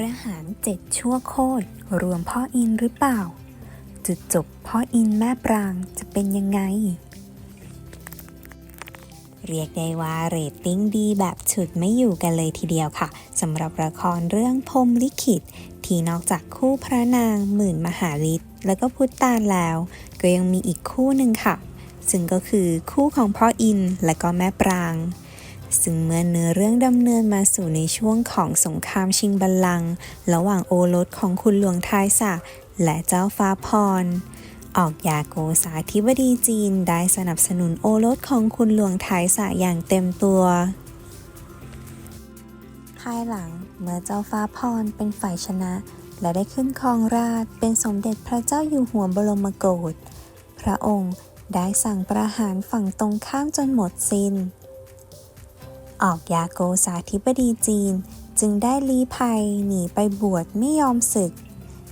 พระหานเจ็ดชั่วโคตรรวมพ่ออินหรือเปล่า จุดจบพ่ออินแม่ปรางจะเป็นยังไง เรียกได้ว่าเรตติ้งดีแบบฉุดไม่อยู่กันเลยทีเดียวค่ะสำหรับละครเรื่องพรมลิขิต ที่นอกจากคู่พระนางหมื่นมหาฤทธิ์แล้วก็พุทธาลแล้ว ก็ยังมีอีกคู่หนึ่งค่ะ ซึ่งก็คือคู่ของพ่ออินและก็แม่ปราง ซึ่งเมื่อเนื้อเรื่องดำเนินมาสู่ในช่วงของสงครามชิงบัลลังก์ระหว่างโอรสของคุณหลวงทายสะและเจ้าฟ้าพร ออกยาโกษาธิบดีจีนได้สนับสนุนโอรสของคุณหลวงทายสะอย่างเต็มตัว ภายหลังเมื่อเจ้าฟ้าพรเป็นฝ่ายชนะ และได้ขึ้นครองราชเป็นสมเด็จพระเจ้าอยู่หัวบรมโกศพระองค์ได้สั่งประหารฝั่งตรงข้ามจนหมดสิ้น ออกยาโกษาธิบดีจีน จึงได้ลี้ภัยหนีไปบวชไม่ยอมศึก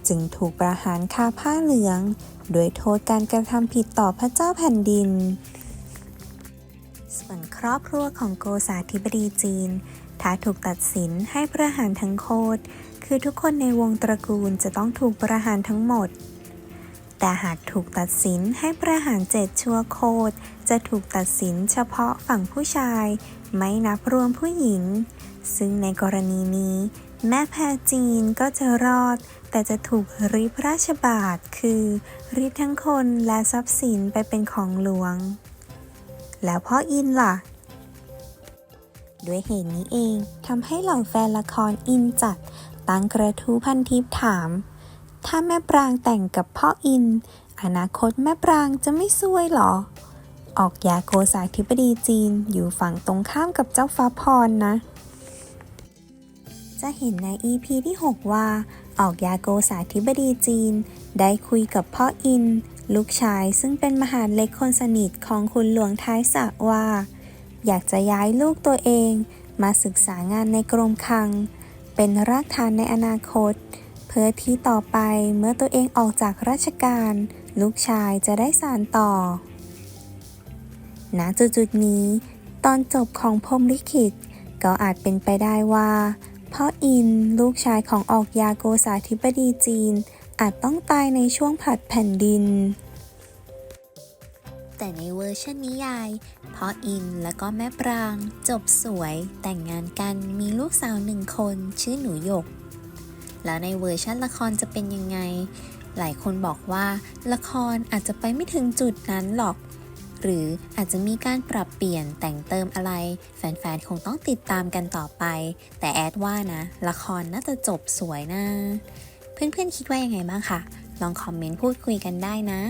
จึงถูกประหารคาผ้าเหลือง โดยโทษการกระทำผิดต่อพระเจ้าแผ่นดิน ส่วนครอบครัวของโกษาธิบดีจีน ถ้าถูกตัดสินให้ประหารทั้งโคตรคือทุกคนในวงตระกูลจะต้องถูกประหารทั้งหมด แต่หากถูกตัดสินให้ประหารเจ็ดชั่วโคตร จะถูกตัดสินเฉพาะฝั่งผู้ชาย ไม่นับรวมผู้หญิง ซึ่งในกรณีนี้ แม่แพรจีนก็จะรอด แต่จะถูกริบราชบาทคือริบทั้งคนและทรัพย์สินไปเป็นของหลวง แล้วพ่ออินล่ะ ด้วยเหตุนี้เองทำให้เหล่าแฟนละครอินจัดตั้งกระทู้พันทิปถาม ถ้าแม่ปรางแต่งกับพ่ออิน อนาคตแม่ปรางจะไม่ซวยเหรอ ออกยาโกษาธิบดีจีนอยู่ฝั่งตรงข้ามกับเจ้าฟ้าพรนะ จะเห็นใน EP ที่ 6 ว่า ออกยาโกษาธิบดีจีน ได้คุยกับพ่ออิน ลูกชายซึ่งเป็นมหาดเล็กคนสนิทของคุณหลวงท้ายสระว่า อยากจะย้ายลูกตัวเอง มาศึกษางานในกรมคลัง เป็นรากฐานในอนาคต เพื่อที่ต่อไปเมื่อตัวเองออกจากราชการ ลูกชายจะได้สานต่อ ณจุดๆนี้ ตอนจบของพรมลิขิต ก็อาจเป็นไปได้ว่าพ่ออินลูกชายของออกยาโกษาธิบดีจีน อาจต้องตายในช่วงผัดแผ่นดิน แต่ในเวอร์ชันนิยายพ่ออินและก็แม่ปราง จบสวยแต่งงานกันมีลูกสาวหนึ่งคนชื่อหนูหยก แล้วในเวอร์ชันละครจะเป็นยังไง หลายคนบอกว่าละครอาจจะไปไม่ถึงจุดนั้นหรอก หรืออาจจะมีการปรับเปลี่ยนแต่งเติมอะไร แฟนๆ คงต้องติดตามกันต่อไป แต่แอดว่านะ ละครน่าจะจบสวยนะ เพื่อนๆ คิดว่ายังไงบ้างคะลองคอมเมนต์พูดคุยกันได้นะ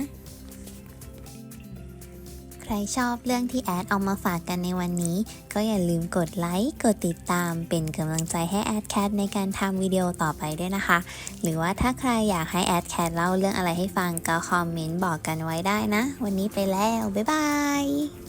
ใครชอบเรื่องที่แอดเอามาฝากกันในวันนี้ ก็อย่าลืมกดไลค์ กดติดตามเป็นกำลังใจให้แอดแคทในการทำวิดีโอต่อไปด้วยนะคะ หรือว่าถ้าใครอยากให้แอดแคทเล่าเรื่องอะไรให้ฟังก็คอมเมนต์บอกกันไว้ได้นะ วันนี้ไปแล้ว บ๊ายบาย